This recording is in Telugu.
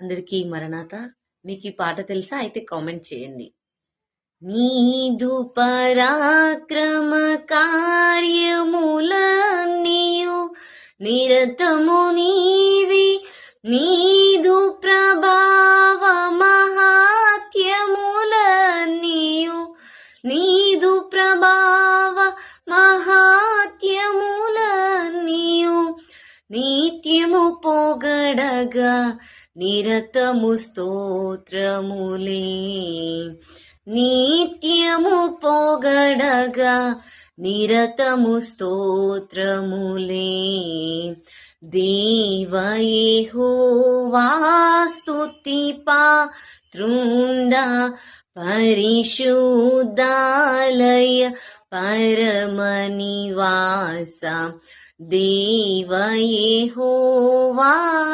అందరికీ మరణాత. మీకు ఈ పాట తెలుసా? అయితే కామెంట్ చేయండి. నీదు పరాక్రమ కార్యములన్నీయు నిరతము నీవి. నీదు ప్రభావ మహాత్యములన్నీయు. నీదు ప్రభావ మహాత్యములన్నీయు. నిత్యము పొగడగా నిరతము స్తోత్రములే. నిత్యము పొగడగా నిరతము స్తోత్రములే. దేవయే దేవయేహోవాస్తుతి పాత్రుండ పరిశుద్ధాలయ పరమనివాస. దేవయేహోవా